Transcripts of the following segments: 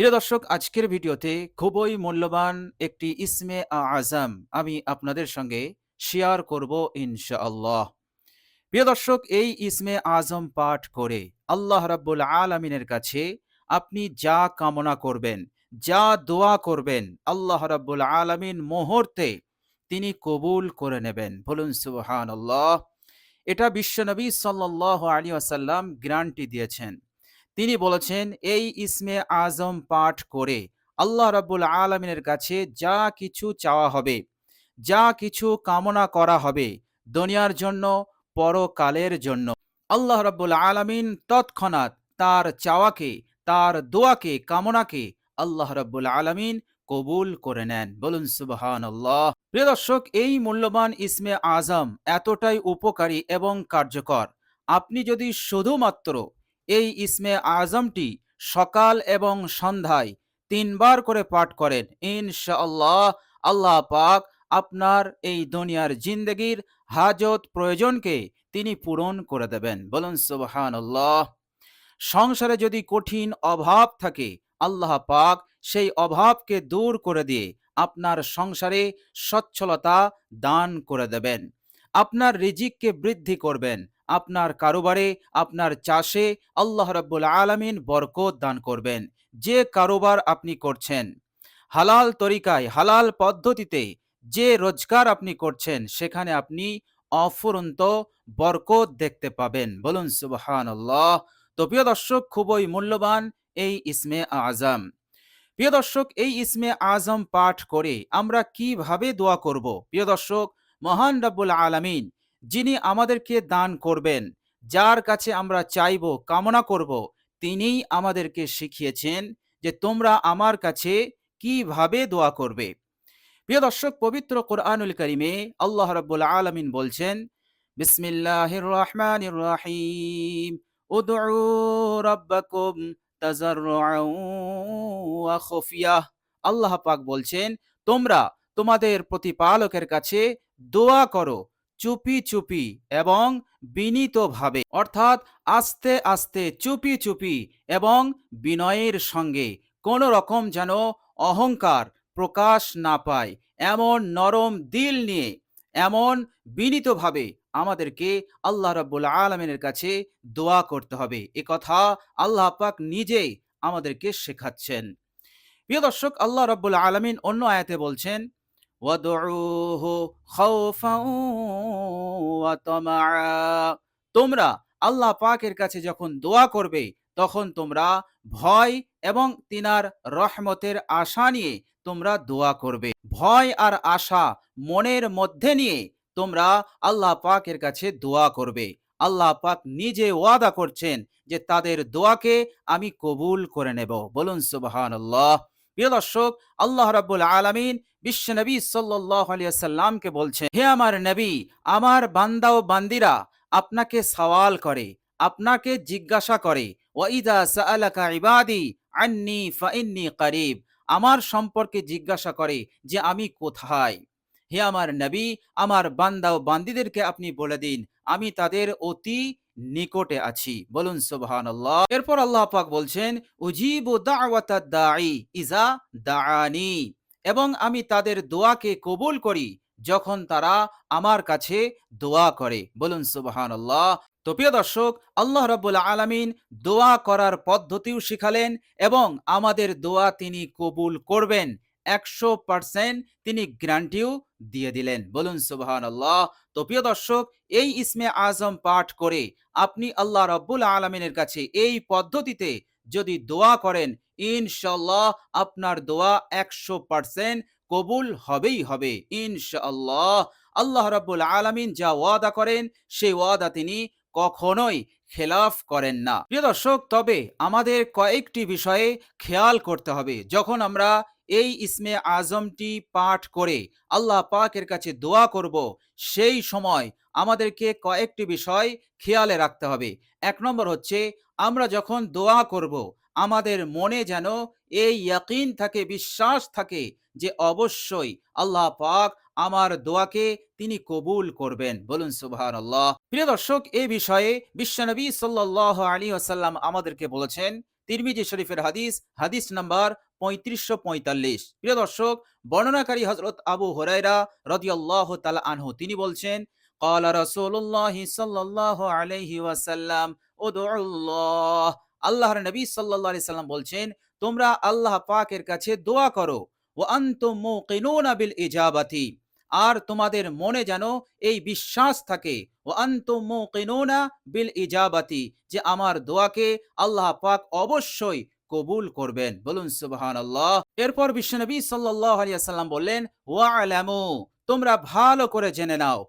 প্রিয় দর্শক, আজকের ভিডিওতে খুবই মূল্যবান একটি ইসমে আজম আমি আপনাদের সঙ্গে শেয়ার করব ইনশাআল্লাহ। প্রিয় দর্শক, এই ইসমে আজম পাঠ করে আল্লাহ রাব্বুল আলমিনের কাছে আপনি যা কামনা করবেন, যা দোয়া করবেন, আল্লাহ রাব্বুল আলমিন মুহূর্তে তিনি কবুল করে নেবেন। বলুন সুবহান আল্লাহ এটা বিশ্বনবী সাল্লাহ আলী আসাল্লাম গ্রান্টি দিয়েছেন। তিনি বলেছেন, এই ইসমে আজম পাঠ করে আল্লাহ রাব্বুল আলমিনের কাছে যা কিছু চাওয়া হবে, যা কিছু কামনা করা হবে দুনিয়ার জন্য, পরকালের জন্য, আল্লাহ রাব্বুল আলমিন তৎক্ষণাৎ তার চাওয়াকে, তার দোয়াকে, কামনাকে আল্লাহ রাব্বুল আলমিন কবুল করে নেন। বলুন সুবহান আল্লাহ প্রিয় দর্শক, এই মূল্যবান ইসমে আজম এতটাই উপকারী এবং কার্যকর। আপনি যদি শুধুমাত্র এই ইসমে আজমটি সকাল এবং সন্ধ্যায় তিনবার করে পাঠ করেন। ইনশাআল্লাহ আল্লাহ পাক আপনার এই দুনিয়ার জিন্দগির হাজত প্রয়োজনকে তিনি পূরণ করে দেবেন। বলুন সুবহান আল্লাহ সংসারে যদি কঠিন অভাব থাকে, আল্লাহ পাক সেই অভাবকে দূর করে দিয়ে আপনার সংসারে সচ্ছলতা দান করে দেবেন। আপনার রিজিককে বৃদ্ধি করবেন। আপনার কারোবারে, আপনার চাষে আল্লাহ রাব্বুল আলামিন বরকত দান করবেন। যে কারোবার আপনি করছেন হালাল তরিকায়, হালাল পদ্ধতিতে যে রোজগার আপনি করছেন, সেখানে আপনি অফুরন্ত বরকত দেখতে পাবেন। বলুন সুবহান আল্লাহ তো প্রিয় দর্শক, খুবই মূল্যবান এই ইসমে আজম। প্রিয় দর্শক, এই ইসমে আজম পাঠ করে আমরা কীভাবে দোয়া করব? প্রিয় দর্শক, মহান রাব্বুল আলামিন যিনি আমাদেরকে দান করবেন, যার কাছে আমরা চাইব, কামনা করব, তিনিই আমাদেরকে শিখিয়েছেন যে তোমরা আমার কাছে কীভাবে দোয়া করবে। প্রিয় দর্শক, পবিত্র কোরআনুল করিমে আল্লাহ রাব্বুল আলামিন বলছেন, বিসমিল্লাহির রহমানির রহিম। রাব্বাকুম আল্লাহ পাক বলছেন, তোমরা তোমাদের প্রতিপালকের কাছে দোয়া করো চুপি চুপি এবং বিনীতভাবে, অর্থাৎ আস্তে আস্তে চুপি চুপি এবং বিনয়ের সঙ্গে, কোনো রকম যেন অহংকার প্রকাশ না পায়, এমন নরম দিল নিয়ে, এমন বিনীতভাবে আমাদেরকে আল্লাহ রাব্বুল আলমিনের কাছে দোয়া করতে হবে। এ কথা আল্লাহ পাক নিজেই আমাদেরকে শেখাচ্ছেন। প্রিয় দর্শক, আল্লাহ রাব্বুল আলমিন অন্য আয়াতে বলছেন তোমরা আল্লাহ পাকের কাছে যখন দোয়া করবে, তখন তোমরা ভয় এবং তিনার রহমতের আশা নিয়ে তোমরা দোয়া করবে। ভয় আর আশা মনের মধ্যে নিয়ে তোমরা আল্লাহ পাকের কাছে দোয়া করবে। আল্লাহ পাক নিজে ওয়াদা করছেন যে তাদের দোয়াকে আমি কবুল করে নেব। বলুন সুবহান আল্লাহ প্রিয় দর্শক, আল্লাহ রাব্বুল আলামিন বিশ্ব নবী সাল্লাহ সাল্লামকে বলছেন, হে আমার নবী, আমার বান্দা ও বান্দিরা আপনাকে সওয়াল করে, আপনাকে জিজ্ঞাসা করে ওয়াইদা সাআলাকা ইবাদি আন্নি ফাইন্নি করিব, আমার সম্পর্কে জিজ্ঞাসা করে যে আমি কোথায়। হে আমার নবী, আমার বান্দা ও বান্দিদেরকে আপনি বলে দিন, আমি তাদের অতি নিকটে আছি। বলুন সুবহান আল্লাহ এরপর আল্লাহ পাক বলছেন, উজিব দাওয়াতা দাঈ ইজা দাআনি। এবং আমি তাদের দোয়াকে কবুল করি যখন তারা আমার কাছে দোয়া করে। বলুন সুবহান আল্লাহ তো প্রিয় দর্শক, আল্লাহ রাব্বুল আলামিন দোয়া করার পদ্ধতিও শিখালেন এবং আমাদের দোয়া তিনি কবুল করবেন। একশো পার্সেন্ট তিনি গ্যারান্টিও দিয়ে দিলেন। বলুন সুবহান আল্লাহ তো প্রিয় দর্শক, এই ইসমে আজম পাঠ করে আপনি আল্লাহ রব্বুল আলমিনের কাছে এই পদ্ধতিতে যদি দোয়া করেন ইনশাল্লাহ আপনার দোয়া একশো পার্সেন্ট কবুল হবেই হবে। ইনশাআল্লাহ আল্লাহ রাব্বুল আলামিন যা ওয়াদা করেন, সেই ওয়াদা তিনি কখনোই খেলাফ করেন না। প্রিয় দর্শক, তবে আমাদের কয়েকটি বিষয়ে খেয়াল করতে হবে। যখন আমরা এই ইসমে আজমটি পাঠ করে আল্লাহ পাকের কাছে দোয়া করব। সেই সময় আমাদেরকে কয়েকটি বিষয় খেয়ালে রাখতে হবে। এক নম্বর হচ্ছে, আমরা যখন দোয়া করব, আমাদের মনে যেন এই ইয়াকিন থাকে, বিশ্বাস থাকে যে অবশ্যই আল্লাহ পাক আমার দোয়াকে তিনি কবুল করবেন। বলুন সুবহান আল্লাহ প্রিয় দর্শক, এই বিষয়ে বিশ্বনবী সাল্লাহ আলী আসাল্লাম আমাদেরকে বলেছেন, তিরমিজি শরীফের হাদিস হাদিস নাম্বার পঁয়ত্রিশশো পঁয়তাল্লিশ। প্রিয় দর্শক, বর্ণনাকারী হজরত আবু হরাইরা রদিয়াল্লাহ তালা আনহু, তিনি বলছেন, কলা রসুল্লাহ সাল্লাহ আলহি ওয়াসাল্লাম ও আল্লাহর নবী সাল্লাহ সাল্লাম বলছেন, তোমরা আল্লাহ পাকের কাছে দোয়া করো ও আন্ত বিল ইজাবাতি। আর তোমাদের মনে যেন এই বিশ্বাস থাকে ও আন্ত বিল ইজাবাতি, যে আমার দোয়াকে আল্লাহ পাক অবশ্যই কবুল করবেন। বলুন, সুবহানাল্লাহ। এরপর বিশ্বনবী সাল্লাহ আলিয়াল্লাম বললেন ওয়া তোমরা ভালো করে জেনে নাও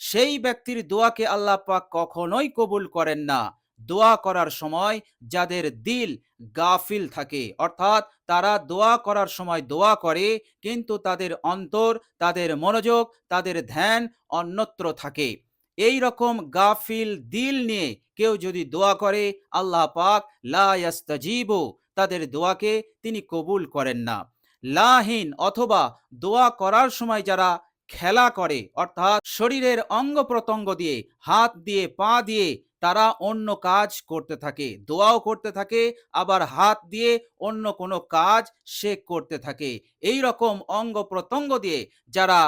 সেই ব্যক্তির দোয়াকে আল্লাহ পাক কখনোই কবুল করেন না। দোয়া করার সময় যাদের দিল গাফিল থাকে। অর্থাৎ তারা দোয়া করার সময় দোয়া করে, কিন্তু তাদের অন্তর, তাদের মনোযোগ, তাদের ধ্যান অন্যত্র থাকে। এই রকম গাফিল দিল নিয়ে কেউ যদি দোয়া করে, আল্লাহ পাক লা ইয়াস্তাজিবু, তাদের দোয়াকে তিনি কবুল করেন না। লাহীন অথবা দোয়া করার সময় যারা খেলা করে, অর্থাৎ শরীরের অঙ্গ প্রত্যঙ্গ দিয়ে, হাত দিয়ে, পা দিয়ে তারা অন্য কাজ করতে থাকে, দোয়াও করতে থাকে, আবার হাত দিয়ে অন্য কোনো কাজ সে করতে থাকে। এই রকম অঙ্গ প্রত্যঙ্গ দিয়ে যারা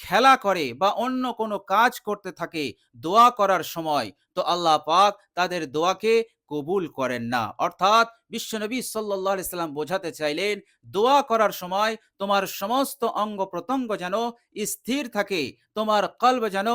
খেলা করে বা অন্য কোনো কাজ করতে থাকে, দোয়া করার সময়, তো আল্লাহ পাক তাদের দোয়াকে কবুল করেন না। অর্থাৎ বিশ্বনবী সাল্লাহ সাল্লাম বোঝাতে চাইলেন, দোয়া করার সময় তোমার সমস্ত অঙ্গ প্রত্যঙ্গ যেন স্থির থাকে, তোমার কল্ব যেন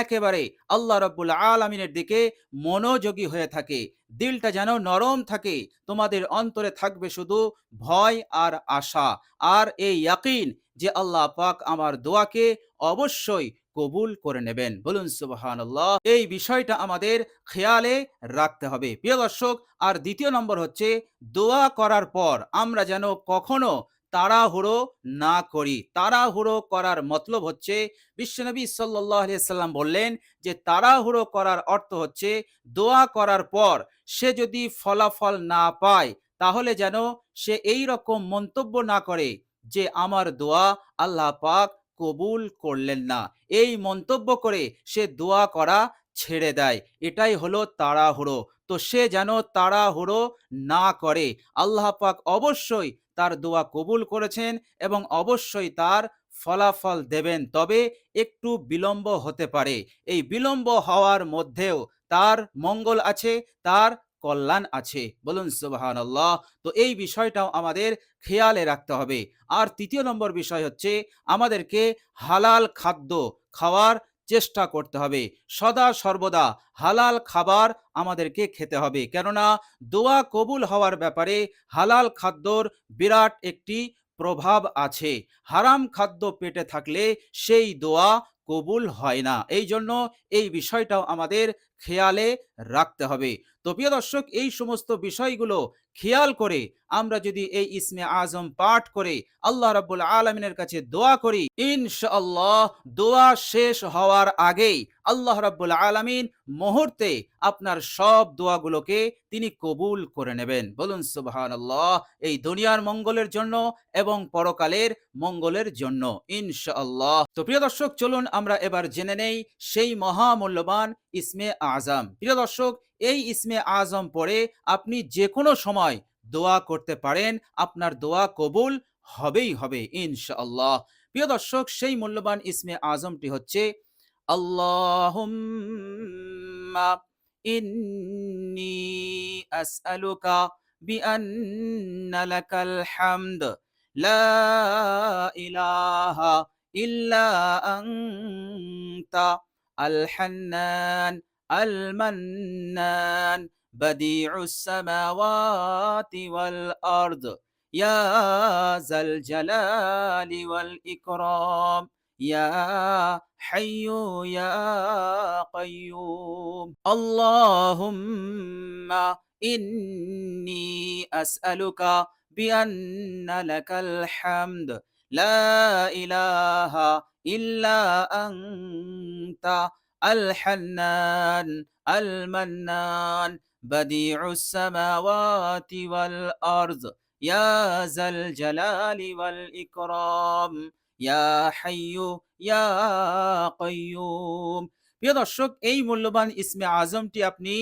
একেবারে আল্লাহ রব্বুল আলমিনের দিকে মনোযোগী হয়ে থাকে, দিলটা যেন নরম থাকে, তোমাদের অন্তরে থাকবে শুধু ভয় আর আশা, আর এই ইয়াকিন যে আল্লাহ পাক আমার দোয়াকে অবশ্যই কবুল করে নেবেন। বলুন সুবহান এই বিষয়টা আমাদের খেয়ালে রাখতে হবে। প্রিয় দর্শক, আর দ্বিতীয় নম্বর হচ্ছে, দোয়া করার পর আমরা যেন কখনো তাড়াহুড়ো না করি। তাড়াহুড়ো করার মতলব হচ্ছে, বিশ্বনবী সাল্লাহ সাল্লাম বললেন যে, তাড়াহুড়ো করার অর্থ হচ্ছে, দোয়া করার পর সে যদি ফলাফল না পায়, তাহলে যেন সে এই রকম মন্তব্য না করে যে আমার দোয়া আল্লাহ পাক কবুল করলেন না। এই মন্তব্য করে সে দোয়া করা ছেড়ে দেয়। এটাই হলো তাড়াহুড়ো। তো সে যেন তাড়াহুড়ো না করে। আল্লাহ পাক অবশ্যই তার দোয়া কবুল করেছেন এবং অবশ্যই তার ফলাফল দেবেন। তবে একটু বিলম্ব হতে পারে। এই বিলম্ব হওয়ার মধ্যেও তার মঙ্গল আছে, তার কল্যাণ আছে। বলুন সুবাহান আল্লাহ তো এই বিষয়টাও আমাদের খেয়ালে রাখতে হবে। আর তৃতীয় নম্বর বিষয় হচ্ছে, আমাদেরকে হালাল খাদ্য খাওয়ার চেষ্টা করতে হবে। সদা সর্বদা হালাল খাবার আমাদেরকে খেতে হবে। কেননা, দোয়া কবুল হওয়ার ব্যাপারে হালাল খাদ্যর বিরাট একটি প্রভাব আছে। হারাম খাদ্য পেটে থাকলে সেই দোয়া কবুল হয় না। এই জন্য এই বিষয়টাও আমাদের খেয়ালে রাখতে হবে। তো প্রিয় দর্শক, এই সমস্ত বিষয়গুলো খেয়াল করে আমরা যদি এই ইসমে আজম পাঠ করে আল্লাহ রাব্বুল আলমিনের কাছে দোয়া করি, ইনশাআল্লাহ দোয়া শেষ হওয়ার আগেই আল্লাহ রাব্বুল আলমিন মুহূর্তে আপনার সব দোয়াগুলোকে তিনি কবুল করে নেবেন। বলুন সুবহান আল্লাহ এই দুনিয়ার মঙ্গলের জন্য এবং পরকালের মঙ্গলের জন্য, ইনশাআল্লাহ। তো প্রিয় দর্শক, চলুন আমরা এবার জেনে নেই, সেই মহামূল্যবান ইসমে আজম। প্রিয় দর্শক, এই ইসমে আজম পরে আপনি যে কোনো সময় দোয়া করতে পারেন, আপনার দোয়া কবুল হবেই হবে, ইনশাআল্লাহ। প্রিয় দর্শক, সেই মূল্যবান ইসমে আজমটি হচ্ছে আল্লাহ ইন্নি আসআলুকা ইলাহা ইল্লা الحنان المنان بديع السماوات والأرض. يا ذا الجلال والإكرام. يا حي يا قيوم. اللهم إني أسألك بأن لك الحمد. لا إله إلا أنت الحنان المنان بديع السماوات والأرض يا ذا الجلال والإكرام ইয়া হাইয়ু ইয়া কাইয়ুম প্রিয় দর্শক এই মূল্যবান ইসমে আজমটি আপনি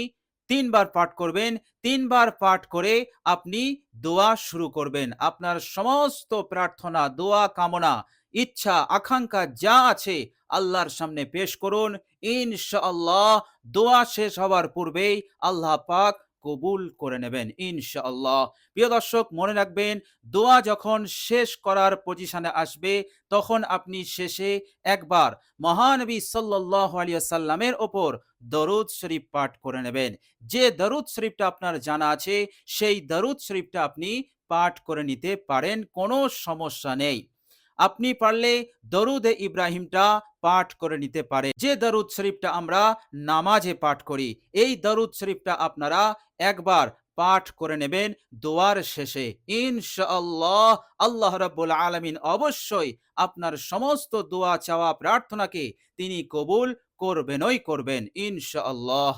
তিনবার পাঠ করবেন, তিনবার পাঠ করে আপনি দোয়া শুরু করবেন। আপনার সমস্ত প্রার্থনা, দোয়া, কামনা, ইচ্ছা, আকাঙ্ক্ষা যা আছে আল্লাহর সামনে পেশ করুন। ইনশাআল্লাহ দোয়া শেষ হওয়ার পূর্বেই আল্লাহ পাক কবুল করে নেবেন, ইনশাআল্লাহ। প্রিয় দর্শক, মনে রাখবেন, দোয়া যখন শেষ করার পজিশনে আসবে, তখন আপনি শেষে একবার মহানবী সাল্লাহ আলিয়া সাল্লামের ওপর দরুদ শরীফ পাঠ করে নেবেন। যে দরুদ শরীফটা আপনার জানা আছে, সেই দরুদ শরীফটা আপনি পাঠ করে নিতে পারেন, কোনো সমস্যা নেই। আপনি পারলে দরুদে ইব্রাহিমটা পাঠ করে নিতে পারে। যে দরুদ শরীফটা আমরা নামাজে পাঠ করি, এই দরুদ শরীফটা আপনারা একবার পাঠ করে নেবেন দোয়ার শেষে। ইনশাআল্লাহ আল্লাহ রাব্বুল আলামিন অবশ্যই আপনার সমস্ত দোয়া চাওয়া প্রার্থনাকে তিনি কবুল করবেনই করবেন, ইনশাআল্লাহ।